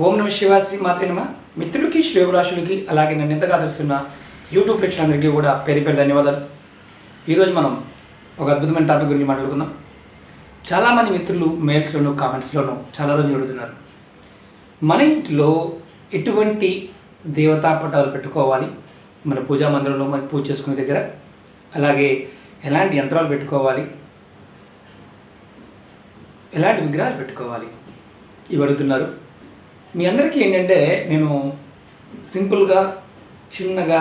ఓం నమ శివ శ్రీ నమ. మిత్రులకి శ్రేవరాశులకి అలాగే నన్ను ఎంతగా తెలుస్తున్న యూట్యూబ్ ప్రేక్షకులందరికీ కూడా పేరు పేరు ధన్యవాదాలు. ఈరోజు మనం ఒక అద్భుతమైన టాపిక్ గురించి మాట్లాడుకుందాం. చాలామంది మిత్రులు మెయిల్స్లోనూ కామెంట్స్లోనూ చాలా రోజులు అడుగుతున్నారు. మన ఇంట్లో ఎటువంటి దేవతా పటాలు పెట్టుకోవాలి? మన పూజా మందిరంలో మన పూజ చేసుకునే దగ్గర? అలాగే ఎలాంటి యంత్రాలు పెట్టుకోవాలి? ఎలాంటి విగ్రహాలు పెట్టుకోవాలి? ఇవి అడుగుతున్నారు. మీ అందరికీ ఏంటంటే నేను సింపుల్గా చిన్నగా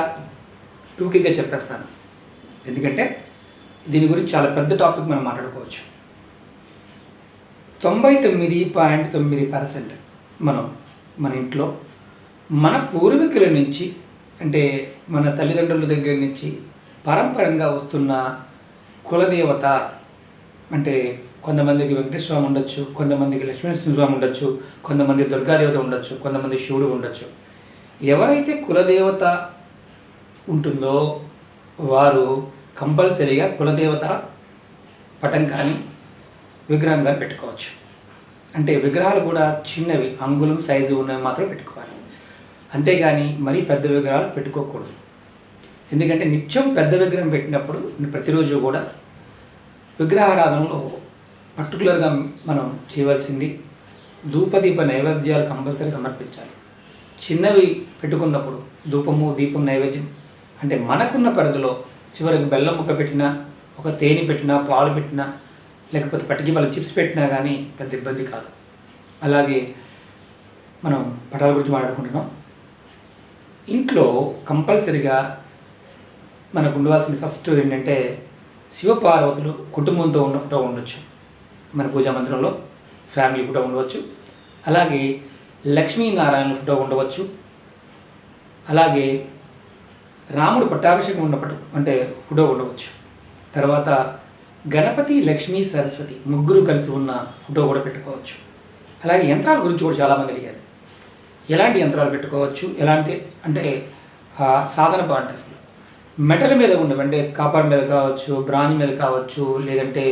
టూకీగా చెప్పేస్తాను. ఎందుకంటే దీని గురించి చాలా పెద్ద టాపిక్ మనం మాట్లాడుకోవచ్చు. తొంభై తొమ్మిది పాయింట్ తొమ్మిది పర్సెంట్ మనం మన ఇంట్లో మన పూర్వీకుల నుంచి అంటే మన తల్లిదండ్రుల దగ్గర నుంచి పరంపరంగా వస్తున్న కులదేవత అంటే కొంతమందికి వెంకటేశ్వర స్వామి ఉండొచ్చు కొంతమందికి లక్ష్మీనరసింహస్వామి ఉండొచ్చు కొంతమంది దుర్గాదేవత ఉండొచ్చు కొంతమంది శివుడు ఉండొచ్చు. ఎవరైతే కులదేవత ఉంటుందో వారు కంపల్సరీగా కులదేవత పటం కానీ విగ్రహం కానీ పెట్టుకోవచ్చు. అంటే విగ్రహాలు కూడా చిన్నవి అంగుళం సైజు ఉన్నవి మాత్రం పెట్టుకోవాలి. అంతేగాని మరీ పెద్ద విగ్రహాలు పెట్టుకోకూడదు. ఎందుకంటే నిత్యం పెద్ద విగ్రహం పెట్టినప్పుడు ప్రతిరోజు కూడా విగ్రహారాధనలో పర్టికులర్గా మనం చేయవలసింది ధూపదీప నైవేద్యాలు కంపల్సరీ సమర్పించాలి. చిన్నవి పెట్టుకున్నప్పుడు ధూపము దీపం నైవేద్యం అంటే మనకున్న పరిధిలో చివరికి బెల్లం ముక్క పెట్టినా ఒక తేనె పెట్టినా పాలు పెట్టినా లేకపోతే పట్టికి వాళ్ళ చిప్స్ పెట్టినా కానీ పెద్ద ఇబ్బంది కాదు. అలాగే మనం పటాల గురించి మాట్లాడుకుంటున్నాం. ఇంట్లో కంపల్సరిగా మనకు ఉండవలసిన ఫస్ట్ ఏంటంటే శివపార్వతులు కుటుంబంతో ఉన్న ఉండొచ్చు. మన పూజా మందిరంలో ఫ్యామిలీ ఫోటో ఉండవచ్చు. అలాగే లక్ష్మీనారాయణ ఫోటో ఉండవచ్చు. అలాగే రాముడు పట్టాభిషేకం ఉన్న అంటే ఫోటో ఉండవచ్చు. తర్వాత గణపతి లక్ష్మీ సరస్వతి ముగ్గురు కలిసి ఉన్న ఫోటో కూడా పెట్టుకోవచ్చు. అలాగే యంత్రాల గురించి కూడా చాలామంది అడిగారు. ఎలాంటి యంత్రాలు పెట్టుకోవచ్చు? ఎలాంటి అంటే ఆ, సాధన అంటే మెటల్ మీద ఉండవు. అంటే కాపర్ మీద కావచ్చు బ్రాంజ్ మీద కావచ్చు లేదంటే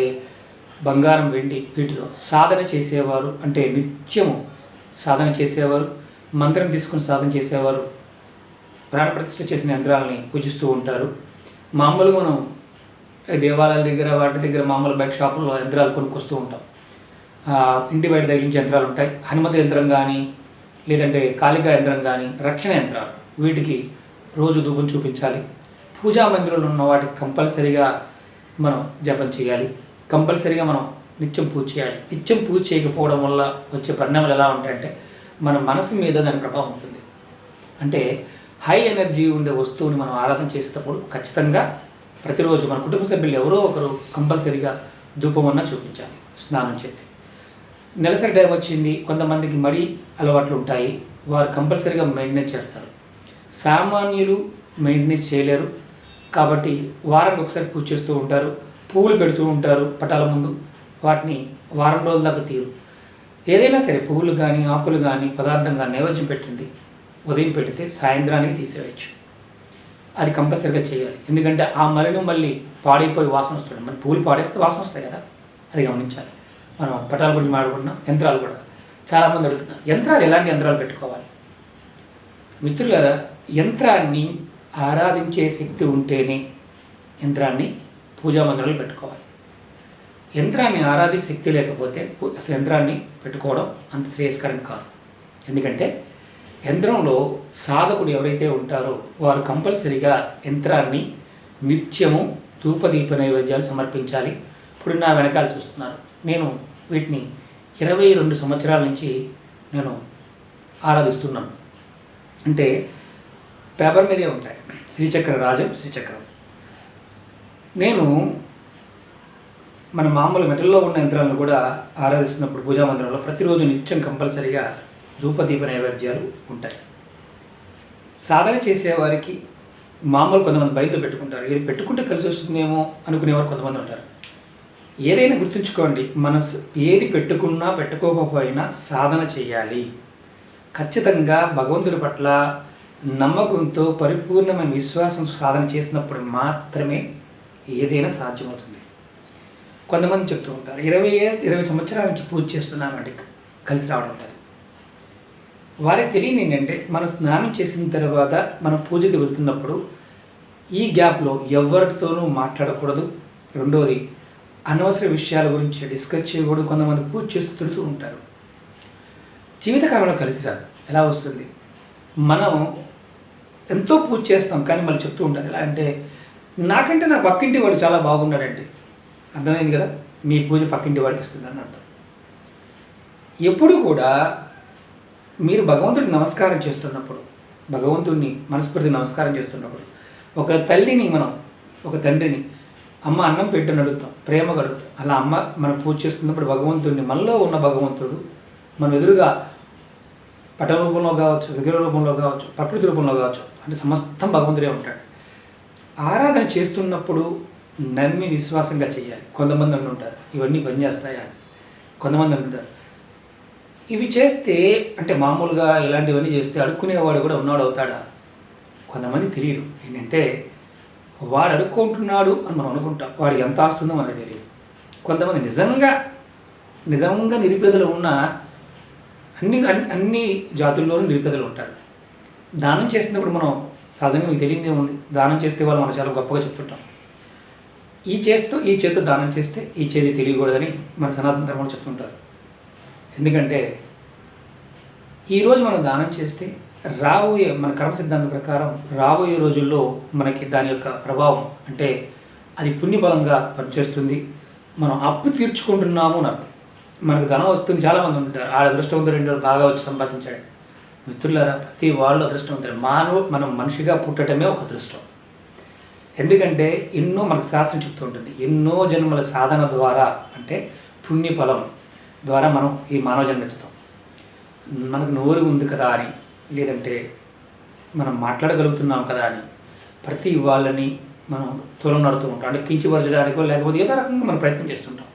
బంగారం వెండి వీటిలో సాధన చేసేవారు అంటే నిత్యము సాధన చేసేవారు మంత్రం తీసుకుని సాధన చేసేవారు ప్రాణప్రతిష్ఠ చేసిన యంత్రాలని పూజిస్తూ ఉంటారు. మామూలుగా మనం దేవాలయాల దగ్గర వాటి దగ్గర మామూలు బయట షాపుల్లో యంత్రాలు కొనుక్కొస్తూ ఉంటాం. ఇంటి బయట తగిలించే యంత్రాలు ఉంటాయి. హనుమతి యంత్రం కానీ లేదంటే కాళికా యంత్రం కానీ రక్షణ యంత్రాలు వీటికి రోజు దూపం చూపించాలి. పూజా మందిరంలో ఉన్న వాటికి కంపల్సరీగా మనం జపం చేయాలి. కంపల్సరీగా మనం నిత్యం పూజ చేయాలి. నిత్యం పూజ చేయకపోవడం వల్ల వచ్చే పరిణామాలు ఎలా ఉంటాయంటే మన మనసు మీద దాని ప్రభావం ఉంటుంది. అంటే హై ఎనర్జీ ఉండే వస్తువుని మనం ఆరాధన చేసేటప్పుడు ఖచ్చితంగా ప్రతిరోజు మన కుటుంబ సభ్యులు ఎవరో ఒకరు కంపల్సరీగా ధూపమన్నా చూపించాలి స్నానం చేసి. నెలసరి టైం వచ్చింది కొంతమందికి మడి అలవాట్లు ఉంటాయి వారు కంపల్సరీగా మెయింటెనెన్స్ చేస్తారు. సామాన్యులు మెయింటెనెన్స్ చేయలేరు కాబట్టి వారానికి ఒకసారి పూజ చేస్తూ ఉంటారు పువ్వులు పెడుతూ ఉంటారు పటాల ముందు. వాటిని వారం రోజుల దాకా తీరు. ఏదైనా సరే పువ్వులు కానీ ఆకులు కానీ పదార్థం కానీ నైవేద్యం పెట్టింది. ఉదయం పెడితే సాయంత్రానికి తీసివేయచ్చు. అది కంపల్సరీగా చేయాలి. ఎందుకంటే ఆ మలిని మళ్ళీ పాడైపోయి వాసన వస్తుంది. మన పూలు పాడైపోతే వాసన వస్తాయి కదా. అది గమనించాలి. మనం పటాల గురించి మాట్లాడుకున్నాం యంత్రాలు కూడా. చాలామంది అడుగుతున్నారు యంత్రాలు ఎలాంటి యంత్రాలు పెట్టుకోవాలి? మిత్రులారా యంత్రాన్ని ఆరాధించే శక్తి ఉంటేనే యంత్రాన్ని పూజా మందిరంలో పెట్టుకోవాలి. యంత్రాన్ని ఆరాధించే శక్తి లేకపోతే అసలు యంత్రాన్ని పెట్టుకోవడం అంత శ్రేయస్కరం కాదు. ఎందుకంటే యంత్రంలో సాధకుడు ఎవరైతే ఉంటారో వారు కంపల్సరిగా యంత్రాన్ని నిత్యము ధూపదీప నైవేద్యాలు సమర్పించాలి. ఇప్పుడు నా వెనకాల చూస్తున్నారు. నేను వీటిని ఇరవై రెండు సంవత్సరాల నుంచి నేను ఆరాధిస్తున్నాను. అంటే పేపర్ మీదే ఉంటాయి. శ్రీచక్ర రాజం శ్రీచక్రం. నేను మన మామూలు మెటల్లో ఉన్న యంత్రాలను కూడా ఆరాధిస్తున్నప్పుడు పూజా మందిరంలో ప్రతిరోజు నిత్యం కంపల్సరిగా ధూపదీప నైవేద్యాలు ఉంటాయి. సాధన చేసేవారికి మామూలు కొంతమంది బయట పెట్టుకుంటారు. ఇది పెట్టుకుంటే కలిసి వస్తుందేమో అనుకునేవారు కొంతమంది ఉంటారు. ఏదైనా గుర్తుంచుకోండి మనసు ఏది పెట్టుకున్నా పెట్టుకోకపోయినా సాధన చేయాలి. ఖచ్చితంగా భగవంతుడి పట్ల నమ్మకంతో పరిపూర్ణమైన విశ్వాసం సాధన చేసినప్పుడు మాత్రమే ఏదైనా సాధ్యమవుతుంది. కొంతమంది చెప్తూ ఉంటారు ఇరవై ఏ- ఇరవై సంవత్సరాల నుంచి పూజ చేస్తున్నామంటే కలిసి రావడం ఉంటుంది. వారికి తెలియదు ఏంటంటే మనం స్నానం చేసిన తర్వాత మనం పూజకి వెళ్తున్నప్పుడు ఈ గ్యాప్లో ఎవరితోనూ మాట్లాడకూడదు. రెండోది అనవసర విషయాల గురించి డిస్కస్ చేయకూడదు. కొంతమంది పూజ చేస్తూ తిడుతూ ఉంటారు. జీవితకాలంలో కలిసి రాదు. ఎలా వస్తుంది? మనం ఎంతో పూజ చేస్తాం కానీ మళ్ళీ చెప్తూ ఉంటారు. ఎలా అంటే నాకంటే నా పక్కింటి వాడు చాలా బాగున్నాడండి. అర్థమైంది కదా? మీ పూజ పక్కింటి వాడికి ఇస్తుందని అర్థం. ఎప్పుడు కూడా మీరు భగవంతుడికి నమస్కారం చేస్తున్నప్పుడు భగవంతుడిని మనస్ఫూర్తి నమస్కారం చేస్తున్నప్పుడు ఒక తల్లిని మనం ఒక తండ్రిని అమ్మ అన్నం పెట్టని అడుగుతాం ప్రేమగా అడుగుతాం. అలా అమ్మ మనం పూజ చేస్తున్నప్పుడు భగవంతుడిని మనలో ఉన్న భగవంతుడు మనం ఎదురుగా పటం రూపంలో కావచ్చు విగ్రహ రూపంలో కావచ్చు ప్రకృతి రూపంలో కావచ్చు అంటే సమస్తం భగవంతుడే ఉంటాడు. ఆరాధన చేస్తున్నప్పుడు నమ్మి విశ్వాసంగా చేయాలి. కొంతమంది ఉంటారు ఇవన్నీ పనిచేస్తాయా అని. కొంతమంది అంటుంటారు ఇవి చేస్తే అంటే మామూలుగా ఇలాంటివన్నీ చేస్తే అడుక్కునేవాడు కూడా ఉన్నాడు అవుతాడా? కొంతమంది తెలియదు. ఏంటంటే వాడు అడుక్కుంటున్నాడు అని మనం అనుకుంటాం. వాడికి ఎంత ఆస్తుందో మనకు తెలియదు. కొంతమంది నిజంగా నిజంగా నిరుపేదలు ఉన్న అన్ని అన్ని- జాతుల్లోనూ నిరుపేదలు ఉంటారు. దానం చేసినప్పుడు మనం సహజంగా మీకు తెలియదే ఉంది. దానం చేస్తే వాళ్ళు మనం చాలా గొప్పగా చెప్తుంటాం. ఈ చేస్తూ ఈ చేతితో దానం చేస్తే ఈ చేతి తెలియకూడదని మన సనాతన ధర్మంలో చెప్తుంటారు. ఎందుకంటే ఈరోజు మనం దానం చేస్తే రాబోయే మన కర్మ సిద్ధాంతం ప్రకారం రాబోయే రోజుల్లో మనకి దాని యొక్క ప్రభావం అంటే అది పుణ్యబలంగా పనిచేస్తుంది. మనం అప్పు తీర్చుకుంటున్నాము అని అర్థం. మనకు ధనం వస్తుంది చాలామంది ఉంటారు. ఆడ అదృష్టవంతుడు రెండు బాగా వచ్చి సంపాదించాడు. మిత్రులారా ప్రతి వాళ్ళు అదృష్టవంతుడు మానవు మనం మనిషిగా పుట్టడమే ఒక అదృష్టం. ఎందుకంటే ఎన్నో మనకు శాస్త్రం చెప్తూ ఉంటుంది. ఎన్నో జన్మల సాధన ద్వారా అంటే పుణ్యఫలం ద్వారా మనం ఈ మానవ జన్మ ఎత్తుతాం. మనకు నోరు ఉంది కదా అని లేదంటే మనం మాట్లాడగలుగుతున్నాం కదా అని ప్రతి వాళ్ళని మనం తులం నడుతూ ఉంటాం. అంటే కించిపరచడానికో లేకపోతే ఏదో రకంగా మనం ప్రయత్నం చేస్తుంటాం.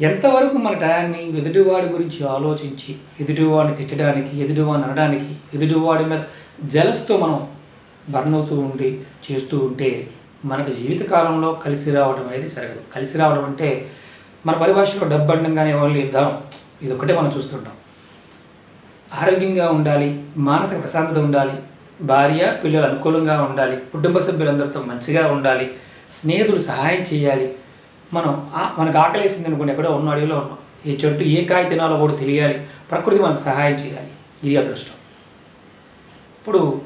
ఎంతవరకు మన టయాన్ని ఎదుటివాడి గురించి ఆలోచించి ఎదుటివాడిని తిట్టడానికి ఎదుటివాడిని అనడానికి ఎదుటివాడి మీద జలస్తో మనం బర్న్ అవుతూ ఉండి చేస్తూ ఉంటే మనకు జీవితకాలంలో కలిసి రావడం అనేది జరగదు. కలిసి రావడం అంటే మన పరిభాషలో డబ్బు అండంగానే ఓన్లీ ధనం. ఇది ఒకటే మనం చూస్తుంటాం. ఆరోగ్యంగా ఉండాలి మానసిక ప్రశాంతత ఉండాలి భార్య పిల్లలు అనుకూలంగా ఉండాలి కుటుంబ సభ్యులందరితో మంచిగా ఉండాలి స్నేహితులు సహాయం చేయాలి మనం మనకు ఆకలేసింది అనుకోండి ఎక్కడో ఉన్న అడవిలో ఉన్నాం. ఈ చెట్టు ఏ కాయ తినాలో కూడా తెలియాలి. ప్రకృతి మనకు సహాయం చేయాలి. ఇది అదృష్టం. ఇప్పుడు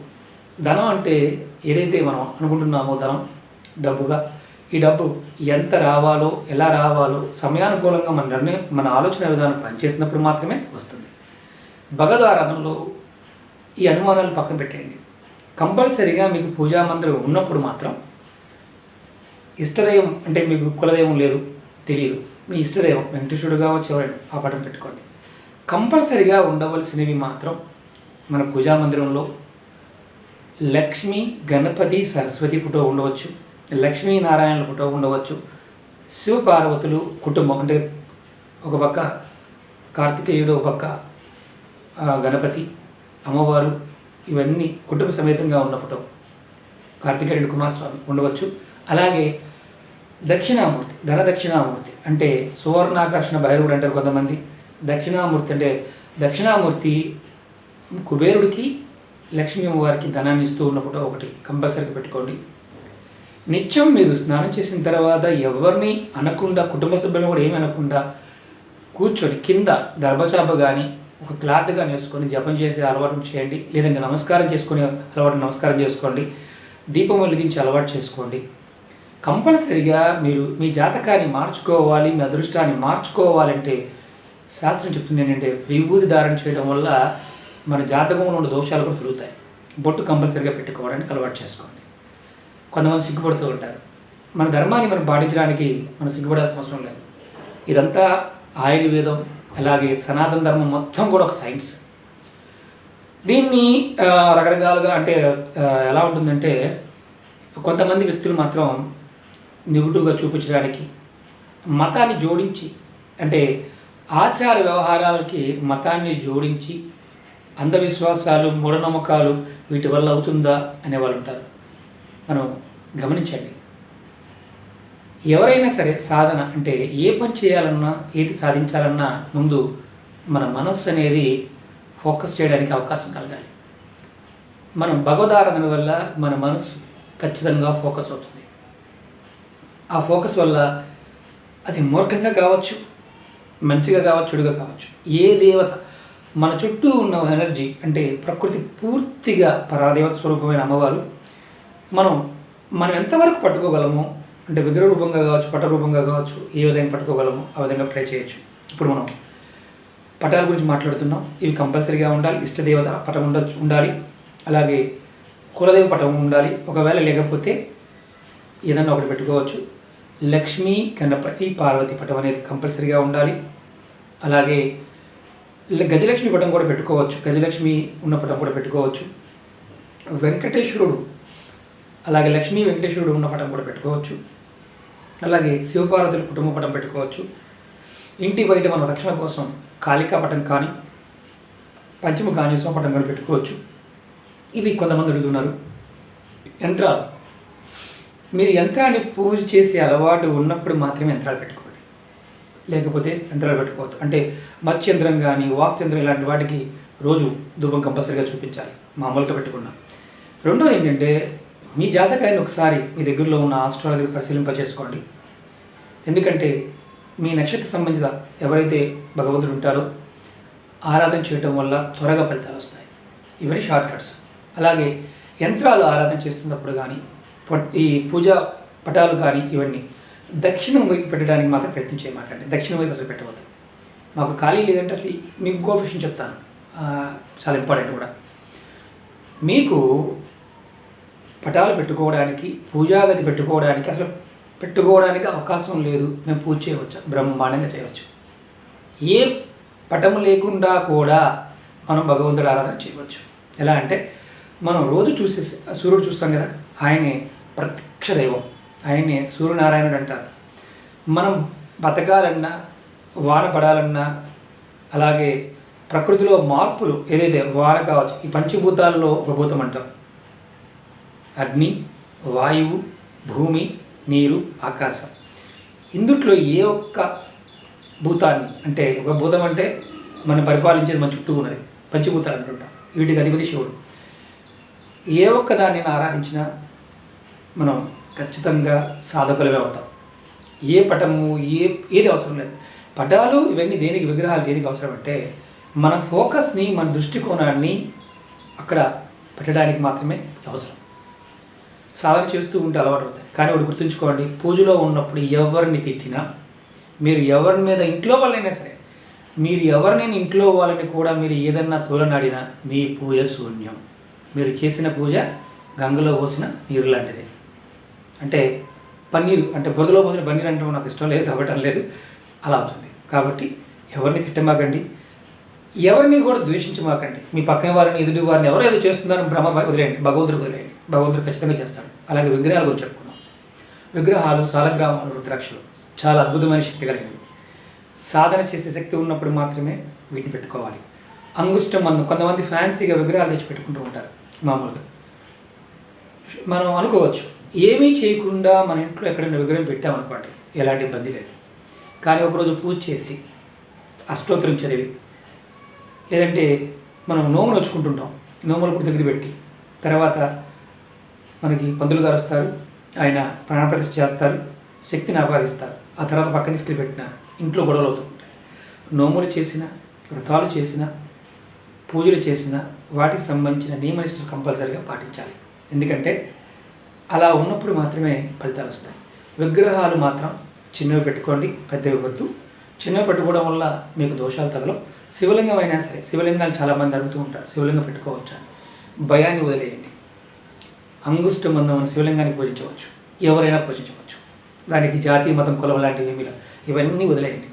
ధనం అంటే ఏదైతే మనం అనుకుంటున్నామో ధనం డబ్బుగా ఈ డబ్బు ఎంత రావాలో ఎలా రావాలో సమయానుకూలంగా మన నిర్ణయం మన ఆలోచన విధానం పనిచేసినప్పుడు మాత్రమే వస్తుంది. భగవద్ ఆరాధనలో ఈ అనుమానాలు పక్కన పెట్టేయండి. కంపల్సరీగా మీకు పూజా మందిరం ఉన్నప్పుడు మాత్రం ఇష్టదైవం అంటే మీకు కులదైవం లేదు తెలియదు మీ ఇష్టదైవం వెంకటేశ్వరుడు కావచ్చు ఎవరైనా ఆ పటం పెట్టుకోండి. కంపల్సరిగా ఉండవలసినవి మాత్రం మన పూజా మందిరంలో లక్ష్మి గణపతి సరస్వతి ఫోటో ఉండవచ్చు లక్ష్మీనారాయణ ఫోటో ఉండవచ్చు శివపార్వతులు కుటుంబం అంటే ఒక పక్క కార్తికేయుడు ఒక పక్క గణపతి అమ్మవారు ఇవన్నీ కుటుంబ సమేతంగా ఉన్న ఫోటో. కార్తికేయుడు కుమారస్వామి ఉండవచ్చు. అలాగే దక్షిణామూర్తి ధన దక్షిణామూర్తి అంటే సువర్ణాకర్షణ భైరవుడు అంటారు కొంతమంది. దక్షిణామూర్తి అంటే దక్షిణామూర్తి కుబేరుడికి లక్ష్మీ అమ్మవారికి ధనాన్ని ఇస్తూ ఉన్నప్పుడు ఒకటి కంపల్సరీగా పెట్టుకోండి. నిత్యం మీరు స్నానం చేసిన తర్వాత ఎవరిని అనకుండా కుటుంబ సభ్యులను కూడా ఏమి అనకుండా కూర్చొని కింద దర్భచాప కానీ ఒక క్లాత్ కానీ వేసుకొని జపం చేసే అలవాటు చేయండి. లేదంటే నమస్కారం చేసుకునే అలవాటు నమస్కారం చేసుకోండి. దీపం వెలిగించి అలవాటు చేసుకోండి. కంపల్సరిగా మీరు మీ జాతకాన్ని మార్చుకోవాలి మీ అదృష్టాన్ని మార్చుకోవాలంటే శాస్త్రం చెప్తుంది ఏంటంటే విభూతి ధారణ చేయడం వల్ల మన జాతకంలో ఉన్న దోషాలు కూడా పెరుగుతాయి. బొట్టు కంపల్సరిగా పెట్టుకోవడానికి అలవాటు చేసుకోండి. కొంతమంది సిగ్గుపడుతూ ఉంటారు. మన ధర్మాన్ని మనం పాటించడానికి మనం సిగ్గుపడాల్సిన అవసరం లేదు. ఇదంతా ఆయుర్వేదం అలాగే సనాతన ధర్మం మొత్తం కూడా ఒక సైన్స్. దీన్ని రకరకాలుగా అంటే ఎలా ఉంటుందంటే కొంతమంది వ్యక్తులు మాత్రం నెగిటివ్గా చూపించడానికి మతాన్ని జోడించి అంటే ఆచార వ్యవహారాలకి మతాన్ని జోడించి అంధవిశ్వాసాలు మూఢనమ్మకాలు వీటి వల్ల అవుతుందా అనేవాళ్ళు ఉంటారు మనం గమనించండి. ఎవరైనా సరే సాధన అంటే ఏ పని చేయాలన్నా ఏది సాధించాలన్నా ముందు మన మనస్సు అనేది ఫోకస్ చేయడానికి అవకాశం కలగాలి. మనం భగవదారాధన వల్ల మన మనసు ఖచ్చితంగా ఫోకస్ అవుతుంది. ఆ ఫోకస్ వల్ల అది మూర్ఖంగా కావచ్చు మంచిగా కావచ్చు చెడుగా కావచ్చు. ఏ దేవత మన చుట్టూ ఉన్న ఎనర్జీ అంటే ప్రకృతి పూర్తిగా పరాదేవత స్వరూపమైన అమ్మవారు మనం మనం ఎంతవరకు పట్టుకోగలమో అంటే విగ్రహ రూపంగా కావచ్చు పట రూపంగా కావచ్చు ఏ విధంగా పట్టుకోగలమో ఆ విధంగా ట్రై చేయొచ్చు. ఇప్పుడు మనం పటాల గురించి మాట్లాడుతున్నాం. ఇవి కంపల్సరీగా ఉండాలి. ఇష్టదేవత పటం ఉండొచ్చు ఉండాలి. అలాగే కులదేవ పటం ఉండాలి. ఒకవేళ లేకపోతే ఏదన్నా ఒకటి పెట్టుకోవచ్చు. లక్ష్మీ గణపతి పార్వతి పటం అనేది కంపల్సరీగా ఉండాలి. అలాగే గజలక్ష్మి పటం కూడా పెట్టుకోవచ్చు. గజలక్ష్మి ఉన్న పటం కూడా పెట్టుకోవచ్చు. వెంకటేశ్వరుడు అలాగే లక్ష్మీ వెంకటేశ్వరుడు ఉన్న పటం కూడా పెట్టుకోవచ్చు. అలాగే శివపార్వతుల కుటుంబ పటం పెట్టుకోవచ్చు. ఇంటి బయట మన రక్షణ కోసం కాళికా పటం కానీ పంచమ కాళేశ్వర పటం కానీ పెట్టుకోవచ్చు. ఇవి కొంతమంది అడుగుతున్నారు. యంత్రాలు. మీరు యంత్రాన్ని పూజ చేసే అలవాటు ఉన్నప్పుడు మాత్రమే యంత్రాలు పెట్టుకోండి లేకపోతే యంత్రాలు పెట్టుకోవద్దు. అంటే మత్స్య యంత్రం కానీ వాస్తు యంత్రం ఇలాంటి వాటికి రోజు ధూపం కంపల్సరీగా చూపించాలి. మామూలుగా పెట్టుకున్నాం. రెండోది ఏంటంటే మీ జాతకాన్ని ఒకసారి మీ దగ్గరలో ఉన్న ఆస్ట్రాలజీ పరిశీలింప చేసుకోండి ఎందుకంటే మీ నక్షత్ర సంబంధిత ఎవరైతే భగవంతుడు ఉంటారో ఆరాధన చేయటం వల్ల త్వరగా ఫలితాలు వస్తాయి. ఇవన్నీ షార్ట్ కట్స్. అలాగే యంత్రాలు ఆరాధన చేస్తున్నప్పుడు కానీ ఈ పూజా పటాలు కానీ ఇవన్నీ దక్షిణం వైపు పెట్టడానికి మాత్రం ప్రయత్నం చేయమాకండి దక్షిణం వైపు అసలు పెట్టవద్దు. మాకు ఖాళీ లేదంటే అసలు మీకు ఇంకో విషయం చెప్తాను. చాలా ఇంపార్టెంట్ కూడా. మీకు పటాలు పెట్టుకోవడానికి పూజాగది పెట్టుకోవడానికి అసలు పెట్టుకోవడానికి అవకాశం లేదు. మేము పూజ చేయవచ్చు? బ్రహ్మాండంగా చేయవచ్చు. ఏ పటము లేకుండా కూడా మనం భగవంతుడు ఆరాధన చేయవచ్చు. ఎలా అంటే మనం రోజు చూసే సూర్యుడు చూస్తాం కదా ఆయనే ప్రత్యక్ష దైవం. ఆయనే సూర్యనారాయణుడు అంటారు. మనం బతకాలన్నా వాన పడాలన్నా అలాగే ప్రకృతిలో మార్పులు ఏదైతే వాన కావచ్చు ఈ పంచభూతాల్లో ఒక భూతం అంటాం. అగ్ని వాయువు భూమి నీరు ఆకాశం. ఇందుట్లో ఏ ఒక్క భూతాన్ని అంటే ఒక భూతం అంటే మనం పరిపాలించేది మన చుట్టూ ఉన్నది పంచభూతాలు అంటుంటాం. వీటికి అధిపతి శివుడు. ఏ ఒక్క దాన్ని ఆరాధించినా మనం ఖచ్చితంగా సాధకులమే అవుతాం. ఏ పటము ఏ ఏది అవసరం లేదు. పటాలు ఇవన్నీ దేనికి విగ్రహాలు దేనికి అవసరం అంటే మన ఫోకస్ని మన దృష్టికోణాన్ని అక్కడ పెట్టడానికి మాత్రమే అవసరం. సాధన చేస్తూ ఉంటే అలవాటు అవుతాయి. కానీ ఒకటి గుర్తుంచుకోండి పూజలో ఉన్నప్పుడు ఎవరిని తిట్టినా మీరు ఎవరి మీద ఇంట్లో వాళ్ళైనా సరే మీరు ఎవరినైనా ఇంట్లో వాళ్ళని కూడా మీరు ఏదన్నా తోలనాడినా మీ పూజ శూన్యం. మీరు చేసిన పూజ గంగలో పోసిన నీరు లాంటిది. అంటే పన్నీరు అంటే బురదలో పోసిన పన్నీరు అంటే నాకు ఇష్టం లేదు కాబట్టి లేదు అలా అవుతుంది. కాబట్టి ఎవరిని తిట్టమాకండి? ఎవరిని కూడా ద్వేషించమాకండి. మీ పక్కన వారిని ఎదుటి వారిని ఎవరు ఏదో చేస్తున్నారని భ్రమ వదిలేయండి భగవంతుడు వదిలేయండి. భగవంతుడు ఖచ్చితంగా చేస్తాడు. అలాగే విగ్రహాలు గురించి చెప్పుకున్నాం విగ్రహాలు సాలగ్రామాలు రుద్రాక్షలు చాలా అద్భుతమైన శక్తి కలిగినవి. సాధన చేసే శక్తి ఉన్నప్పుడు మాత్రమే వీటిని పెట్టుకోవాలి. అంగుష్టం మనం కొంతమంది ఫ్యాన్సీగా విగ్రహాలు తెచ్చి పెట్టుకుంటూ ఉంటారు. మామూలుగా. మనం అనుకోవచ్చు ఏమీ చేయకుండా మన ఇంట్లో ఎక్కడైనా విగ్రహం పెట్టామనుకోండి ఎలాంటి ఇబ్బంది లేదు. కానీ ఒకరోజు పూజ చేసి అష్టోత్తరం చదివి లేదంటే మనం నోములు వచ్చుకుంటుంటాం నోములు కూడా దగ్గర పెట్టి తర్వాత మనకి పందులు గారు వస్తారు ఆయన ప్రాణప్రతిష్ఠ చేస్తారు శక్తిని ఆపాదిస్తారు ఆ తర్వాత పక్కన తీసుకెళ్ళి పెట్టిన ఇంట్లో గొడవలు అవుతుంటాయి నోములు చేసిన వ్రతాలు చేసిన పూజలు చేసిన వాటికి సంబంధించిన నియమనిష్టలు కంపల్సరీగా పాటించాలి. ఎందుకంటే అలా ఉన్నప్పుడు మాత్రమే ఫలితాలు వస్తాయి. విగ్రహాలు మాత్రం చిన్నవి పెట్టుకోండి పెద్దవి వద్దు. చిన్నవి పెట్టుకోవడం వల్ల మీకు దోషాలు తగలవు. శివలింగం అయినా సరే శివలింగాలు చాలామంది అడుగుతూ ఉంటారు శివలింగం పెట్టుకోవచ్చు అని. భయాన్ని వదిలేయండి. అంగుష్ట మందం శివలింగాన్ని పూజించవచ్చు. ఎవరైనా పూజించవచ్చు. దానికి జాతి మతం కులం లాంటివి ఏమీ ఇవన్నీ వదిలేయండి.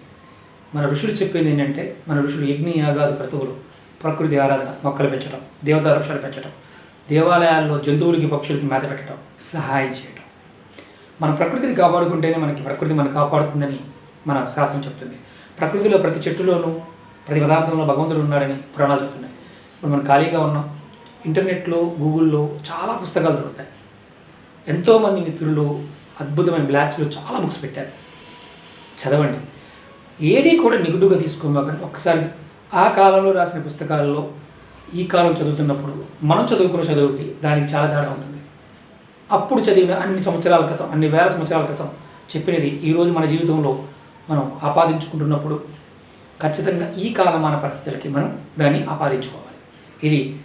మన ఋషులు చెప్పింది ఏంటంటే మన ఋషులు యజ్ఞ యాగాది క్రతువులు ప్రకృతి ఆరాధన మొక్కలు పెంచడం దేవతా వృక్షాలు పెంచడం దేవాలయాల్లో జంతువులకి పక్షులకి మేత పెట్టడం సహాయం చేయడం మన ప్రకృతిని కాపాడుకుంటేనే మనకి ప్రకృతి మనం కాపాడుతుందని మన శాస్త్రం చెప్తుంది. ప్రకృతిలో ప్రతి చెట్టులోనూ ప్రతి పదార్థంలో భగవంతుడు ఉన్నాడని పురాణాలు చెప్తున్నాయి. ఇప్పుడు మనం ఖాళీగా ఉన్నాం. ఇంటర్నెట్లో గూగుల్లో చాలా పుస్తకాలు దొరుకుతాయి. ఎంతోమంది మిత్రులు అద్భుతమైన బ్లాక్స్లో చాలా బుక్స్ పెట్టారు. చదవండి. ఏది కూడా నిగుడుగా తీసుకోమాకండి. ఒక్కసారి ఆ కాలంలో రాసిన పుస్తకాలలో ఈ కాలం చదువుతున్నప్పుడు మనం చదువుకున్న చదువుకి దానికి చాలా తేడా ఉంటుంది. అప్పుడు చదివిన అన్ని సంవత్సరాల క్రితం అన్ని వేల సంవత్సరాల క్రితం చెప్పినది ఈరోజు మన జీవితంలో మనం ఆపాదించుకుంటున్నప్పుడు ఖచ్చితంగా ఈ కాలమాన పరిస్థితులకి మనం దాన్ని ఆపాదించుకోవాలి. ఇది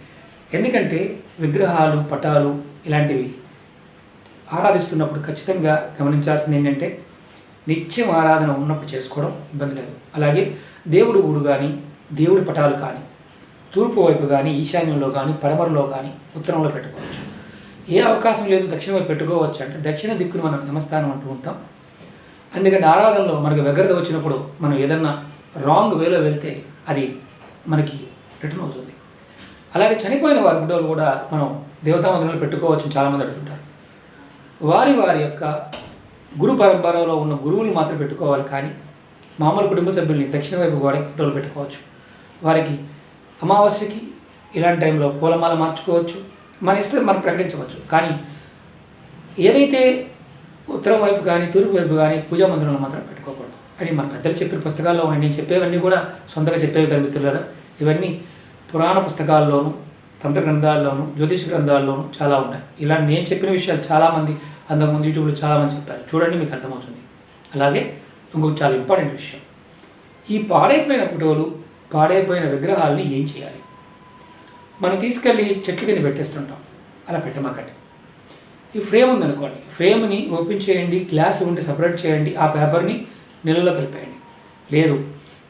ఎందుకంటే విగ్రహాలు పటాలు ఇలాంటివి ఆరాధిస్తున్నప్పుడు ఖచ్చితంగా గమనించాల్సింది ఏంటంటే నిత్యం ఆరాధన ఉన్నప్పుడు చేసుకోవడం ఇబ్బంది లేదు. అలాగే దేవుడు ఊడు కానీ దేవుడి పటాలు కానీ తూర్పు వైపు కానీ ఈశాన్యంలో కానీ పడమరలో కానీ ఉత్తరంలో పెట్టుకోవచ్చు. ఏ అవకాశం లేదు దక్షిణ వైపు పెట్టుకోవచ్చు అంటే దక్షిణ దిక్కును మనం నమస్థానం అంటూ ఉంటాం. అందుకని ఆరాధనలో మనకు వ్యగ్రత వచ్చినప్పుడు మనం ఏదన్నా రాంగ్ వేలో వెళ్తే అది మనకి రిటర్న్ అవుతుంది. అలాగే చనిపోయిన వారి ఫోటోలు కూడా మనం దేవతా మందిరంలో పెట్టుకోవచ్చు చాలామంది అడుగుతుంటారు. వారి వారి యొక్క గురు పరంపరలో ఉన్న గురువులు మాత్రం పెట్టుకోవాలి కానీ మామూలు కుటుంబ సభ్యుల్ని దక్షిణ వైపు గోడ ఫోటోలు పెట్టుకోవచ్చు. వారికి అమావాస్యకి ఇలాంటి టైంలో పూలమాల మార్చుకోవచ్చు మన ఇష్టం మనం ప్రకటించవచ్చు. కానీ ఏదైతే ఉత్తరం వైపు కానీ తూర్పు వైపు కానీ పూజా మందిరంలో మాత్రం పెట్టుకోకూడదు. అని మన పెద్దలు చెప్పిన పుస్తకాల్లో ఉన్నాయి. నేను చెప్పేవన్నీ కూడా సొంతగా చెప్పేవి కదా మిత్రులారా. ఇవన్నీ పురాణ పుస్తకాల్లోనూ తంత్ర గ్రంథాల్లోనూ జ్యోతిష గ్రంథాల్లోనూ చాలా ఉన్నాయి. ఇలా నేను చెప్పిన విషయాలు చాలామంది అంతకుముందు యూట్యూబ్లో చాలామంది చెప్పారు. చూడండి మీకు అర్థమవుతుంది. అలాగే ఇంకొక చాలా ఇంపార్టెంట్ విషయం. ఈ పాడైపోయిన ఫోటోలు పాడైపోయిన విగ్రహాలని ఏం చేయాలి? మనం తీసుకెళ్ళి చెట్ల కింద పెట్టేస్తుంటాం. అలా పెట్టమాకండి. ఈ ఫ్రేమ్ ఉందనుకోండి. ఫ్రేమ్ని ఓపెన్ చేయండి గ్లాస్ ఉండి సపరేట్ చేయండి ఆ పేపర్ని నీళ్ళలో కలిపేయండి. లేదు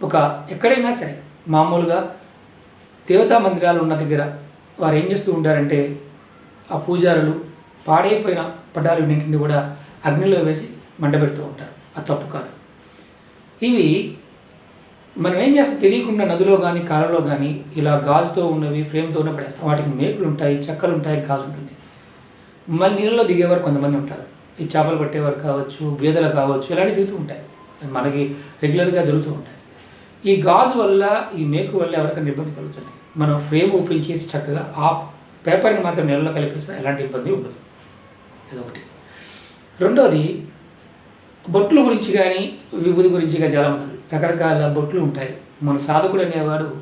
ఒక ఎక్కడైనా సరే మామూలుగా దేవతా మందిరాలు ఉన్న దగ్గర వారు ఏం చేస్తూ ఉంటారంటే ఆ పూజారులు పాడైపోయిన పటాలు అన్నింటిని కూడా అగ్నిలో వేసి మండబెడుతూ ఉంటారు. అది తప్పు కాదు. ఇవి మనం ఏం చేస్తాం? తెలియకుండా నదిలో కానీ కాలంలో కానీ ఇలా గాజుతో ఉన్నవి ఫ్రేమ్తో ఉన్న పడేస్తాం. వాటికి మేకులు ఉంటాయి చెక్కలు ఉంటాయి గాజు ఉంటుంది మళ్ళీ నీళ్ళలో దిగేవారు కొంతమంది ఉంటారు. ఈ చేపలు పట్టేవారు కావచ్చు గేదెలు కావచ్చు ఇలాంటివి దిగుతూ ఉంటాయి. మనకి రెగ్యులర్గా జరుగుతూ ఉంటాయి. ఈ గాజు వల్ల ఈ మేకు వల్ల ఎవరికైనా ఇబ్బంది కలుగుతుంది? మనం ఫ్రేమ్ ఓపెన్ చేసి చక్కగా ఆ పేపర్ని మాత్రం నీళ్ళలో కలిపిస్తే ఎలాంటి ఇబ్బంది ఉండదు. ఇదొకటి రెండోది బొట్లు గురించి కానీ విభూతి గురించి కానీ చాలా రకరకాల బొట్లు ఉంటాయి. మన సాధకుడు అనేవాడు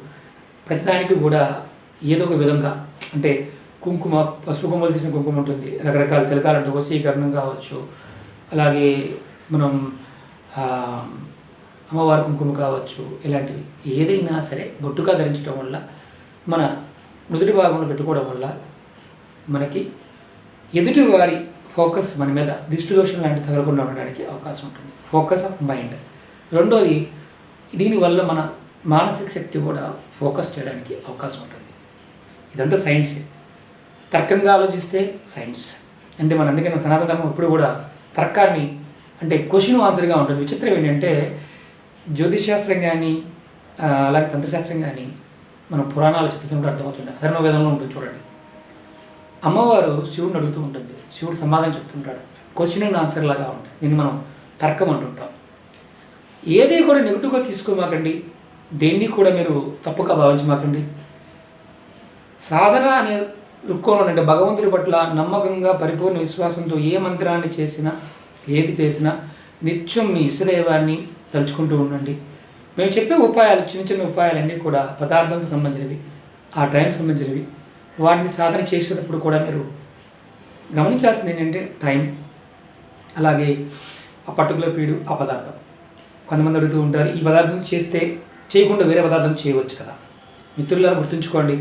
ప్రతిదానికి కూడా ఏదో ఒక విధంగా అంటే కుంకుమ పసుపు కొమ్మలు తీసిన కుంకుమ ఉంటుంది. రకరకాల తిలకాలంటే వసీకరణం కావచ్చు. అలాగే మనం అమ్మవారి కుంకుమ కావచ్చు ఇలాంటివి. ఏదైనా సరే బొట్టుగా ధరించడం వల్ల మన నుదుటి భాగంలో పెట్టుకోవడం వల్ల మనకి ఎదుటివారి ఫోకస్ మన మీద దిష్టి దోషం లాంటి తగలకుండా ఉండడానికి అవకాశం ఉంటుంది. Focus of mind. రెండోది దీనివల్ల మన మానసిక శక్తి కూడా ఫోకస్ చేయడానికి అవకాశం ఉంటుంది. ఇదంతా సైన్సే. తర్కంగా ఆలోచిస్తే సైన్స్. అంటే మన అందుకని సనాతన ధర్మం ఎప్పుడు కూడా తర్కాన్ని అంటే క్వశ్చన్ ఆన్సర్గా ఉంటుంది. విచిత్రం ఏంటంటే జ్యోతిష్ శాస్త్రం కానీ అలాగే తంత్రశాస్త్రం కానీ మన పురాణాలు చదువుతుంటే అర్థమవుతుంది. అధర్మ వేదంలో ఉంటుంది చూడండి. అమ్మవారు శివుడిని అడుగుతూ ఉంటుంది. శివుడు సమాధానం చెప్తుంటాడు. క్వశ్చన్ అండ్ ఆన్సర్ లాగా ఉంటుంది. దీన్ని మనం తర్కం అంటుంటాం. ఏది కూడా నెగిటివ్గా తీసుకోమాకండి. దేన్ని కూడా మీరు తప్పుగా భావించమాకండి. సాధన అనే దృక్కోణం అంటే భగవంతుడి పట్ల నమ్మకంగా పరిపూర్ణ విశ్వాసంతో ఏ మంత్రాన్ని చేసినా ఏది చేసినా నిత్యం మీ ఇష్టదైవాన్ని తలుచుకుంటూ ఉండండి. మేము చెప్పే ఉపాయాలు చిన్న చిన్న ఉపాయాలన్నీ కూడా పదార్థంతో సంబంధించినవి ఆ టైం సంబంధించినవి. వాటిని సాధన చేసేటప్పుడు కూడా మీరు గమనించాల్సింది ఏంటంటే టైం అలాగే ఆ పర్టికులర్ పీరియడ్ ఆ పదార్థం. కొంతమంది అడుగుతూ ఉంటారు ఈ పదార్థం చేస్తే చేయకుండా వేరే పదార్థం చేయవచ్చు కదా. మిత్రులారా గుర్తుంచుకోండి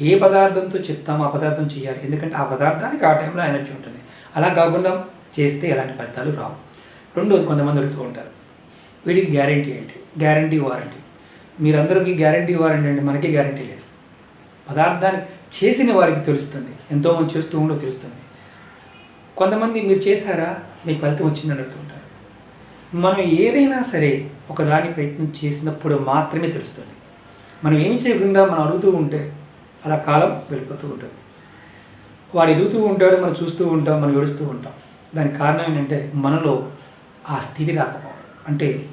ఏ పదార్థంతో చెప్తామో ఆ పదార్థం చేయాలి. ఎందుకంటే ఆ పదార్థానికి ఆ టైంలో ఎనర్జీ ఉంటుంది. అలా కాకుండా చేస్తే ఎలాంటి ఫలితాలు రావు. రెండోది కొంతమంది అడుగుతూ ఉంటారు వీడికి గ్యారంటీ ఏంటి? గ్యారంటీ వారంటీ మీరందరికీ గ్యారంటీ వారంటీ అంటే మనకి గ్యారంటీ లేదు. పదార్థాన్ని చేసిన వారికి తెలుస్తుంది. ఎంతోమంది చేస్తూ ఉండో తెలుస్తుంది. కొంతమంది మీరు చేశారా మీకు ఫలితం వచ్చిందని అడుగుతుంటారు మనం ఏదైనా సరే ఒకదాని ప్రయత్నం చేసినప్పుడు మాత్రమే తెలుస్తుంది. మనం ఏమి చేయకుండా మనం అడుగుతూ ఉంటే అలా కాలం వెళ్ళిపోతూ ఉంటుంది. వాడు ఎదుగుతూ ఉంటాడు మనం చూస్తూ ఉంటాం మనం ఏడుస్తూ ఉంటాం. దానికి కారణం ఏంటంటే మనలో ఆ స్థితి రాకపోవడం. అంటే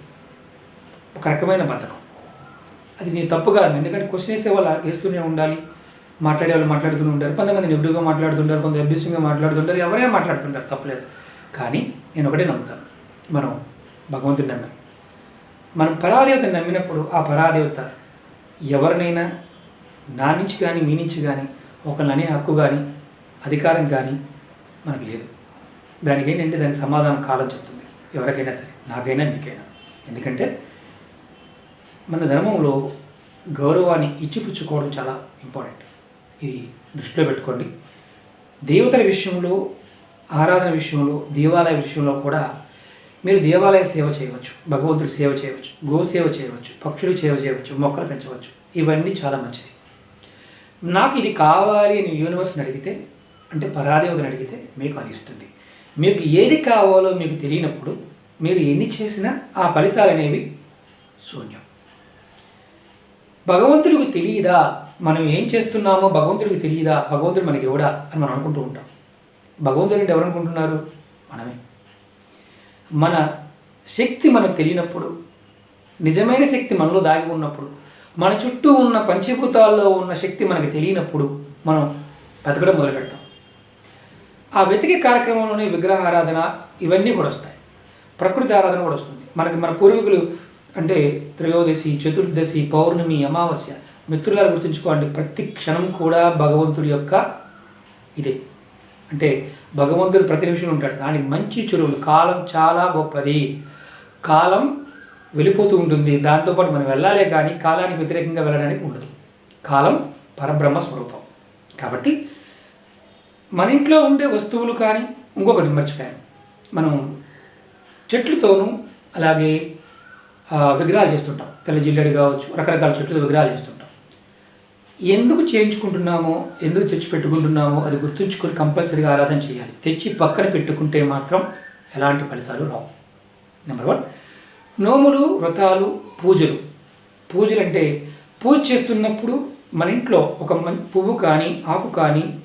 ఒక రకమైన బద్ధకం. అది నేను తప్పు కాదు ఎందుకంటే క్వశ్చన్ వేసే వాళ్ళు వేస్తూనే ఉండాలి. మాట్లాడే వాళ్ళు మాట్లాడుతూనే ఉంటారు. కొంతమంది నెగిటివ్గా మాట్లాడుతుంటారు కొంత అభ్యసంగా మాట్లాడుతుంటారు. ఎవరైనా మాట్లాడుతుంటారు తప్పలేదు. కానీ నేను ఒకటే నమ్ముతాను. మనం భగవంతుని నమ్మాం మనం పరాదేవతను నమ్మినప్పుడు ఆ పరాదేవత ఎవరినైనా నా నుంచి కానీ మీ నుంచి కానీ ఒకరిని అనే హక్కు కానీ అధికారం కానీ మనకు లేదు. దానికి ఏంటంటే దానికి సమాధానం కాలం చెప్తుంది. ఎవరికైనా సరే నాకైనా మీకైనా. ఎందుకంటే మన ధర్మంలో గౌరవాన్ని ఇచ్చిపుచ్చుకోవడం చాలా ఇంపార్టెంట్. ఇది దృష్టిలో పెట్టుకోండి. దేవతల విషయంలో ఆరాధన విషయంలో దేవాలయ విషయంలో కూడా మీరు దేవాలయ సేవ చేయవచ్చు భగవంతుడి సేవ చేయవచ్చు గో సేవ చేయవచ్చు పక్షులు సేవ చేయవచ్చు మొక్కలు పెంచవచ్చు. ఇవన్నీ చాలా మంచిది. నాకు ఇది కావాలి అని యూనివర్స్ని అడిగితే అంటే పరాదేవతని అడిగితే మీకు అది ఇస్తుంది. మీకు ఏది కావాలో మీకు తెలియనప్పుడు మీరు ఎన్ని చేసినా ఆ ఫలితాలు అనేవి శూన్యం. భగవంతుడికి తెలియదా? మనం ఏం చేస్తున్నామో భగవంతుడికి తెలియదా? భగవంతుడు మనకి ఎవడా అని మనం అనుకుంటూ ఉంటాం. భగవంతుడు ఎవరు అనుకుంటున్నారు? మనమే. మన శక్తి మనకు తెలియనప్పుడు నిజమైన శక్తి మనలో దాగి ఉన్నప్పుడు మన చుట్టూ ఉన్న పంచభూతాల్లో ఉన్న శక్తి మనకు తెలియనప్పుడు మనం బతకడం మొదలు పెడతాం. ఆ వెతికే కార్యక్రమంలోనే విగ్రహారాధన ఇవన్నీ కూడా వస్తాయి. ప్రకృతి ఆరాధన కూడా వస్తుంది. మనకి మన పూర్వీకులు అంటే త్రయోదశి చతుర్దశి పౌర్ణమి అమావాస్య మిత్రులను గుర్తుంచుకోండి ప్రతి క్షణం కూడా భగవంతుడి యొక్క ఇదే. అంటే భగవంతుడు ప్రతి నిమిషం ఉంటాడు. దానికి మంచి చెరువులు కాలం చాలా గొప్పది. కాలం వెళ్ళిపోతూ ఉంటుంది. దాంతోపాటు మనం వెళ్ళాలే కానీ కాలానికి వ్యతిరేకంగా వెళ్ళడానికి ఉండదు. కాలం పరబ్రహ్మ స్వరూపం. కాబట్టి మన ఇంట్లో ఉండే వస్తువులు కానీ ఇంకొకటి మర్చిపోయాను. మనం చెట్లతోనూ అలాగే విగ్రహాలు చేస్తుంటాం. తెల్ల జిల్లెడు కావచ్చు రకరకాల చెట్లు విగ్రహాలు చేస్తుంటాం. ఎందుకు చేయించుకుంటున్నామో ఎందుకు తెచ్చి పెట్టుకుంటున్నామో అది గుర్తుంచుకొని కంపల్సరీగా ఆరాధన చేయాలి. తెచ్చి పక్కన పెట్టుకుంటే మాత్రం ఎలాంటి ఫలితాలు రావు. నెంబర్ వన్ నోములు వ్రతాలు పూజలు. పూజలు అంటే పూజ చేస్తున్నప్పుడు మన ఇంట్లో ఒక మం- పువ్వు కానీ ఆకు కానీ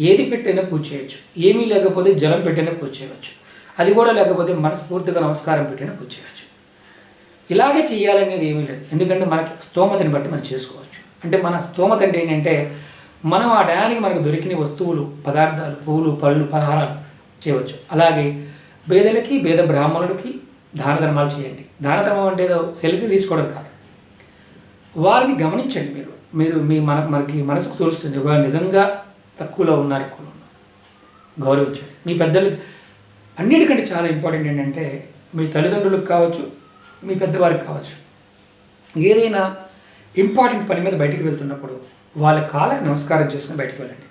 ఏది పెట్టైనా పూజ చేయొచ్చు. ఏమీ లేకపోతే జలం పెట్టైనా పూజ చేయవచ్చు. అది కూడా లేకపోతే మనస్ఫూర్తిగా నమస్కారం పెట్టైనా పూజ చేయవచ్చు. ఇలాగే చేయాలనేది ఏమీ లేదు. ఎందుకంటే మనకి స్తోమతని బట్టి మనం చేసుకోవచ్చు. అంటే మన స్తోమత అంటే ఏంటంటే మనం ఆ టయానికి మనకు దొరికిన వస్తువులు పదార్థాలు పువ్వులు పళ్ళు పలహారాలు చేయవచ్చు. అలాగే పేదలకి పేద బ్రాహ్మణుడికి దాన ధర్మాలు చేయండి. దాన ధర్మం అంటే ఏదో సెల్ఫీ తీసుకోవడం కాదు. వారిని గమనించండి మీరు. మీరు మీ మన మనకి మనసుకు తోలుస్తుంది. వారు నిజంగా తక్కువలో ఉన్నారు ఎక్కువలో ఉన్నారు. గౌరవించండి. మీ పెద్దలు అన్నిటికంటే చాలా ఇంపార్టెంట్ ఏంటంటే మీ తల్లిదండ్రులకు కావచ్చు మీ పెద్దవారికి కావచ్చు. ఏదైనా ఇంపార్టెంట్ పని మీద బయటికి వెళ్తున్నప్పుడు వాళ్ళ కాళ్ళకి నమస్కారం చేసుకుని బయటికి వెళ్ళండి.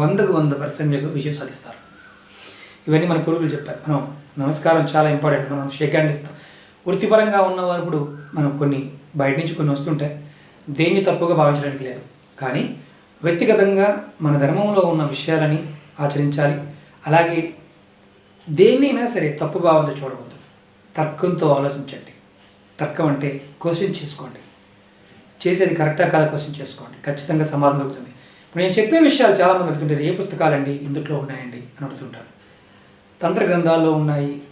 వందకు వంద పర్సెంట్ మీకు విజయం సాధిస్తారు. ఇవన్నీ మన పూర్వీకులు చెప్పారు. మనం నమస్కారం చాలా ఇంపార్టెంట్. మనం షేక్ హ్యాండ్ ఇస్తాం. వృత్తిపరంగా ఉన్నవారు మనం కొన్ని బయట నుంచి కొన్ని వస్తుంటాయి దేన్ని తప్పుగా భావించడానికి లేదు. కానీ వ్యక్తిగతంగా మన ధర్మంలో ఉన్న విషయాలని ఆచరించాలి. అలాగే దేన్నైనా సరే తప్పు భావంతో చూడవద్దు. తర్కంతో ఆలోచించండి. తర్కం అంటే క్వశ్చన్ చేసుకోండి. చేసేది కరెక్టా కాదా క్వశ్చన్ చేసుకోండి. ఖచ్చితంగా సమాధానం అవుతుంది ఇప్పుడు నేను చెప్పే విషయాలు చాలామంది అడుగుతుంటారు ఏ పుస్తకాలండి? ఇందులో ఉన్నాయండి? అని అడుగుతుంటారు. తంత్ర గ్రంథాల్లో ఉన్నాయి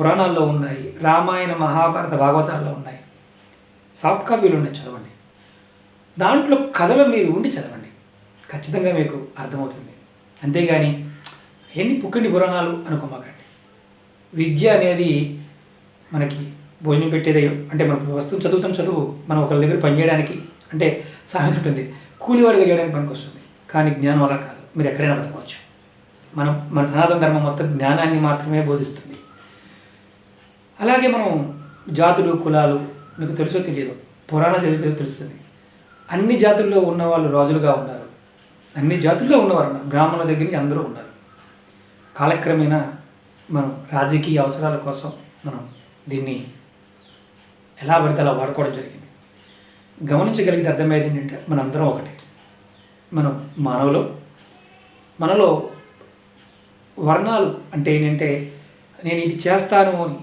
పురాణాల్లో ఉన్నాయి రామాయణ మహాభారత భాగవతాల్లో ఉన్నాయి. సాఫ్ట్ కాపీలు ఉన్నాయి చదవండి. దాంట్లో కథలో మీరు ఉండి చదవండి. ఖచ్చితంగా మీకు అర్థమవుతుంది. అంతేగాని ఎన్ని పుక్కిండి పురాణాలు అనుకోమాకండి. విద్య అనేది మనకి భోజనం పెట్టేదే అంటే మనం వస్తువు చదువుతాం చదువు మనం ఒకరి దగ్గర పనిచేయడానికి అంటే సామెత ఉంటుంది. కూలివాడిగా చేయడానికి పనికి వస్తుంది. కానీ జ్ఞానం అలా కాదు. మీరు ఎక్కడైనా బతకవచ్చు. మనం మన సనాతన ధర్మం మొత్తం జ్ఞానాన్ని మాత్రమే బోధిస్తుంది. అలాగే మనం జాతులు కులాలు మీకు తెలుసో తెలియదు పురాణ చరిత్ర తెలుస్తుంది. అన్ని జాతుల్లో ఉన్న వాళ్ళు రాజులుగా ఉన్నారు. అన్ని జాతుల్లో ఉన్నవారు ఉన్నారు. బ్రాహ్మణుల దగ్గర నుంచి అందరూ ఉన్నారు. కాలక్రమేణా మనం రాజకీయ అవసరాల కోసం మనం దీన్ని ఎలా పడితే అలా వాడుకోవడం జరిగింది. గమనించగలిగితే అర్థమయ్యేది ఏంటంటే మనందరం ఒకటి. మనం మానవులు. మనలో వర్ణాలు అంటే ఏంటంటే నేను ఇది చేస్తాను అని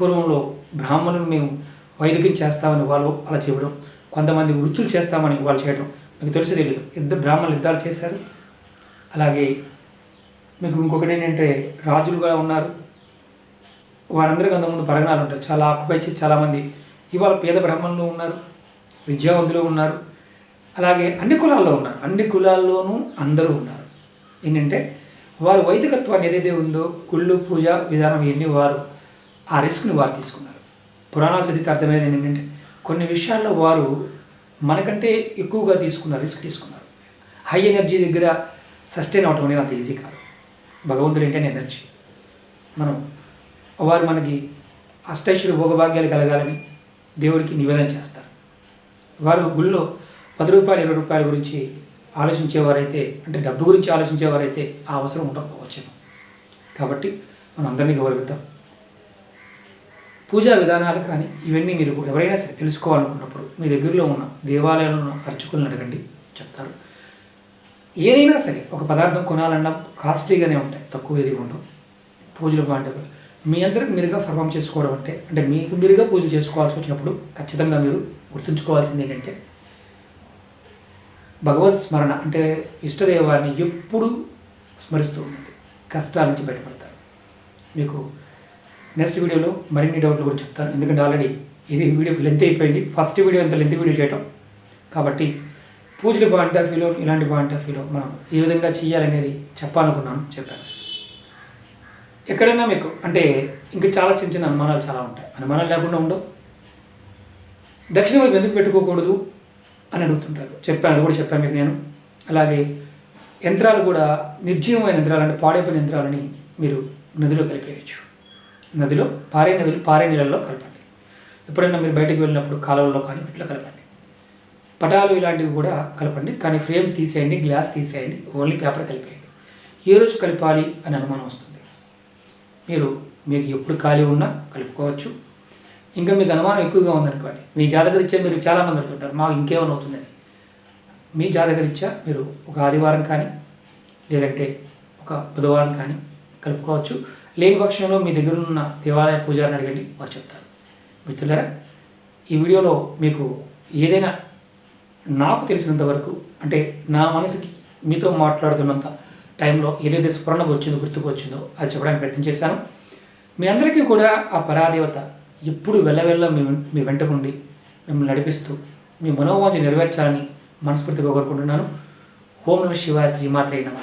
పూర్వంలో బ్రాహ్మణులు మేము వైదికం చేస్తామని వాళ్ళు అలా చేయడం కొంతమంది వృత్తులు చేస్తామని వాళ్ళు చేయడం మీకు తెలిసి తెలియదు. ఇద్దరు బ్రాహ్మణులు యుద్ధాలు చేశారు? అలాగే మీకు ఇంకొకటి ఏంటంటే రాజులుగా ఉన్నారు. వారందరికీ అంతకుముందు పరగణాలు ఉంటారు చాలా ఆక్యుపై చేసి చాలామంది ఇవాళ పేద బ్రాహ్మణులు ఉన్నారు విద్యావంతులు ఉన్నారు అలాగే అన్ని కులాల్లో ఉన్నారు. అన్ని కులాల్లోనూ అందరూ ఉన్నారు. ఏంటంటే వారు వైదికత్వాన్ని ఏదైతే ఉందో గుళ్ళు పూజ విధానం ఇవన్నీ వారు ఆ రిస్క్ని వారు తీసుకున్నారు. పురాణాలు చదివితే అర్థమైంది ఏంటంటే కొన్ని విషయాల్లో వారు మనకంటే ఎక్కువగా తీసుకున్నారు రిస్క్ తీసుకున్నారు. హై ఎనర్జీ దగ్గర సస్టైన్ అవటం అనేది అంత ఈజీ కాదు. భగవంతుడు ఏంటనే ఎనర్జీ. మనం వారు మనకి అష్టైశ్వర భోగభాగ్యాలు కలగాలని దేవుడికి నివేదన చేస్తారు. వారు గుళ్ళో పది రూపాయలు ఇరవై రూపాయల గురించి ఆలోచించేవారైతే అంటే డబ్బు గురించి ఆలోచించేవారైతే ఆ అవసరం ఉండకపోవచ్చు కాబట్టి మనం అందరినీ గౌరవిద్దాం. పూజా విధానాలు కానీ ఇవన్నీ మీరు ఎవరైనా సరే తెలుసుకోవాలనుకున్నప్పుడు మీ దగ్గరలో ఉన్న దేవాలయంలో అర్చకులను అడగండి చెప్తారు. ఏదైనా సరే ఒక పదార్థం కొనాలన్నా కాస్ట్లీగానే ఉంటాయి తక్కువ ఏది ఉండవు. పూజలు బాగుంటాయి మీ అందరికి మీరుగా పర్ఫామ్ చేసుకోవడం అంటే అంటే మీకు మీరుగా పూజలు చేసుకోవాల్సి వచ్చినప్పుడు ఖచ్చితంగా మీరు గుర్తుంచుకోవాల్సింది ఏంటంటే భగవత్ స్మరణ అంటే ఇష్టదేవాన్ని ఎప్పుడు స్మరిస్తూ ఉండండి. కష్టాల నుంచి బయటపడతారు. మీకు నెక్స్ట్ వీడియోలో మరిన్ని డౌట్లు కూడా చెప్తాను. ఎందుకంటే ఆల్రెడీ ఇది వీడియో లెంత్ అయిపోయింది. ఫస్ట్ వీడియో అంత లెంత్ వీడియో చేయటం. కాబట్టి పూజలు పాయింట్ ఆఫ్ వ్యూలో ఇలాంటి పాయింట్ ఆఫ్ వ్యూలో మనం ఏ విధంగా చేయాలనేది చెప్పాలనుకున్నాను చెప్పాను. ఎక్కడైనా మీకు అంటే ఇంకా చాలా చిన్న చిన్న అనుమానాలు చాలా ఉంటాయి. అనుమానాలు లేకుండా ఉండవు. దక్షిణ వైపు ఎందుకు పెట్టుకోకూడదు అని అడుగుతుంటారు. చెప్పాను అది కూడా చెప్పాను మీకు నేను. అలాగే యంత్రాలు కూడా నిర్జీవమైన యంత్రాలు అంటే పాడైపోయిన యంత్రాలని మీరు నదిలో కలిపేయచ్చు. నదిలో పారే నదులు పారే నీళ్ళల్లో కలపండి. ఎప్పుడైనా మీరు బయటకు వెళ్ళినప్పుడు కాలువల్లో కానీ ఇట్లా కలపండి. పటాలు ఇలాంటివి కూడా కలపండి. కానీ ఫ్రేమ్స్ తీసేయండి గ్లాస్ తీసేయండి ఓన్లీ పేపర్ కలిపేయండి. ఏ రోజు కలపాలి అని అనుమానం వస్తుంది. మీరు మీకు ఎప్పుడు ఖాళీ ఉన్నా కలుపుకోవచ్చు. ఇంకా మీకు అనుమానం ఎక్కువగా ఉందనుకోండి మీ జాతకరీత్యా మీరు చాలామంది అడుగుతుంటారు మాకు ఇంకేమైనా అవుతుందని. మీ జాతకరీత్యా మీరు ఒక ఆదివారం కానీ లేదంటే ఒక బుధవారం కానీ కలుపుకోవచ్చు. లేని పక్షంలో మీ దగ్గర ఉన్న దేవాలయ పూజారిని అడగండి వారు చెప్తారు. మిత్రులారా ఈ వీడియోలో మీకు ఏదైనా నాకు తెలిసినంత వరకు అంటే నా మనసుకి మీతో మాట్లాడుతున్నంత టైంలో ఏదైతే స్ఫురణకు వచ్చిందో గుర్తుకు వచ్చిందో అది చెప్పడానికి ప్రయత్నం చేశాను. మీ అందరికీ కూడా ఆ పరాదేవత ఎప్పుడు వెళ్ళవెళ్ళ మీ మీ వెంటకుండి మిమ్మల్ని నడిపిస్తూ మీ మనోవాంఛ నెరవేర్చాలని మనస్ఫూర్తిగా కోరుకుంటున్నాను. ఓం నమ శివాయ శ్రీమాత్రే నమ.